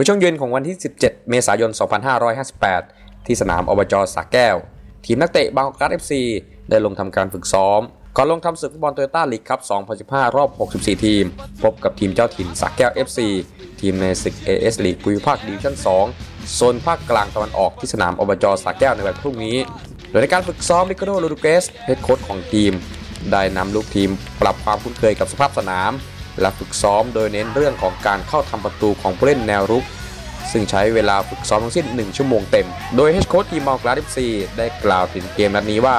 มื่อช่วงเย็นของวันที่ 17 เมษายน 2558 ที่สนามอบจสระแก้ว ทีมนักเตะบางกอกการ์ด FC ได้ลงทำการฝึกซ้อม ก่อนลงทำศึกฟุตบอลโตโยต้าลีกครับ 2015 รอบ 64 ทีม พบกับทีมเจ้าถิ่นสระแก้ว FC ทีมในศึก AS ลีกภูมิภาคดิวิชั่น 2 โซนภาคกลางตะวันออกที่สนามอบจสระแก้วในวันพรุ่งนี้ โดยในการฝึกซ้อมลิคาโดโรดูเกสเฮดโค้ชของทีม ได้นำลูกทีมปรับความคุ้นเคยกับสภาพสนาม และฝึกซ้อมโดยเน้นเรื่องของการเข้าทำประตูของผู้เล่นแนวรุก ซึ่งใช้เวลาฝึกซ้อมทั้งสิ้น 1 ชั่วโมงเต็ม โดยเฮดโค้ชทีมมอลกราฟซีได้กล่าวถึงเกมนัดนี้ว่า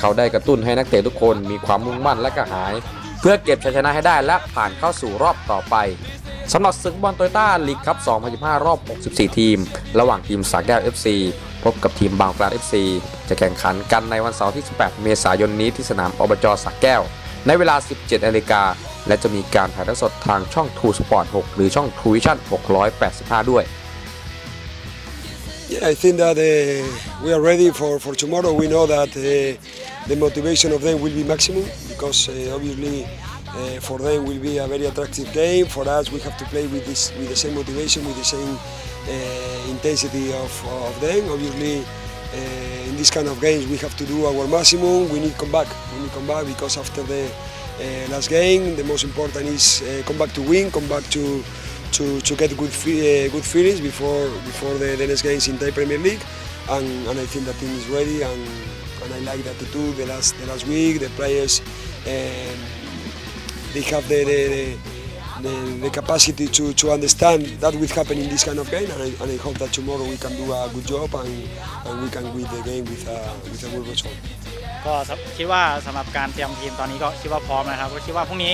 เขาได้กระตุ้นให้นักเตะทุกคนมีความมุ่งมั่นและกระหาย เพื่อเก็บชัยชนะให้ได้และผ่านเข้าสู่รอบต่อไปสำหรับศึกบอลโตโยต้าลีกครับ 2025 รอบ 64 ทีม ระหว่างทีมสาแก้ว FC พบกับทีมบางปลา FC จะแข่งขันกันในวันเสาร์ที่ 18 เมษายนนี้ที่สนามอบจสาแก้ว ในเวลา 17นาฬิกา และจะมีการถ่ายทอดสดทางช่อง True Sport 6 หรือช่อง True Vision 685 ด้วย Yeah, I think that uh, we are ready for, for tomorrow. We know that uh, the motivation of them will be maximum because uh, obviously uh, for them will be a very attractive game. For us, we have to play with this with the same motivation, with the same uh, intensity of, of them. Obviously, uh, in this kind of games, we have to do our maximum. We need come back. We need come back because after the uh, last game, the most important is uh, come back to win, come back to to, to get good uh, good feelings before before the, the next games in the Premier League, and, and I think the team is ready, and, and I like the attitude. The last the last week, the players they have the the, the, the capacity to, to understand that will happen in this kind of game, and I, and I hope that tomorrow we can do a good job and, and we can win the game with a, with a good result. ก็คิดว่าสำหรับการเตรียมทีมตอนนี้ก็คิดว่าพร้อมนะครับก็คิดว่าพรุ่งนี้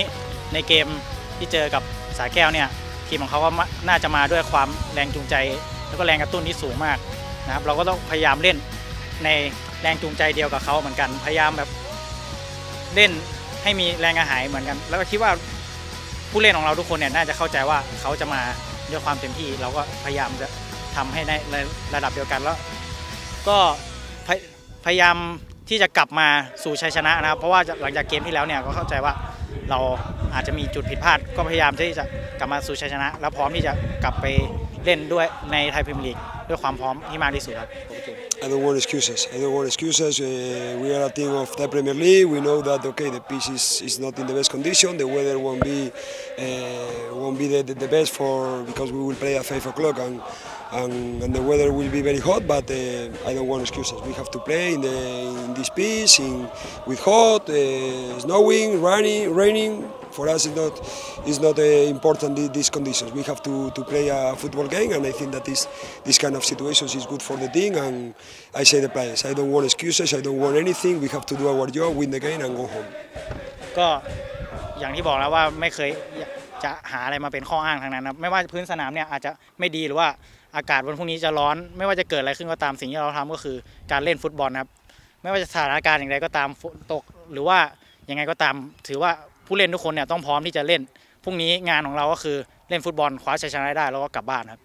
ในเกมที่เจอกับสายแก้วเนี่ยทีมของเขาก็น่าจะมาด้วยความแรงจูงใจ แล้วก็แรงกระตุ้นที่สูงมากนะครับเราก็ต้องพยายามเล่นในแรงจูงใจเดียวกับเขาเหมือนกัน พยายามแบบเล่นให้มีแรงกระหายเหมือนกัน แล้วก็คิดว่าผู้เล่นของเราทุกคนเนี่ยน่าจะเข้าใจว่าเขาจะมาด้วยความเต็มที่ เราก็พยายามจะทำให้ในระดับเดียวกันแล้ว ก็พพยายาม ที่จะกลับมาสู่ชัยชนะนะครับ เพราะว่าหลังจากเกมที่แล้วเนี่ยก็เข้าใจว่าเราอาจจะมีจุดผิดพลาด ก็พยายามที่จะกลับมาสู่ชัยชนะ แล้วพร้อมที่จะกลับไปเล่นด้วยในไทยพรีเมียร์ลีกด้วยความพร้อมที่มากที่สุดครับ I don't want excuses. I don't want excuses. Uh, we are a team of the Premier League. We know that okay, the pitch is, is not in the best condition. The weather won't be uh, won't be the, the, the best for because we will play at five o'clock and, and and the weather will be very hot. But uh, I don't want excuses. We have to play in the in this pitch in with hot, snowing, raining, raining. For us, it's not it's not uh, important the- these conditions. We have to, to play a football game, and I think that this this kind of situations is good for the team. And I say the players, I don't want excuses. I don't want anything. We have to do our job, win the game, and go home. ก็อย่างที่บอกแล้วว่าไม่เคยจะหาอะไรมาเป็นข้ออ้างทางนั้นนะไม่ว่าพื้นสนามเนี่ยอาจจะไม่ดีหรือว่าอากาศวันพรุ่งนี้จะร้อน ไม่ว่าจะเกิดอะไรขึ้นก็ตามสิ่งที่เราทำก็คือการเล่นฟุตบอลนะครับไม่ว่าจะสถานการณ์อย่างไรก็ตามฝนตก หรือว่ายังไงก็ตามถือว่า ผู้เล่นทุกคนเนี่ยต้องพร้อมที่จะเล่นพรุ่งนี้งานของเราก็คือเล่นฟุตบอลคว้าชัยชนะได้แล้วก็กลับบ้านครับ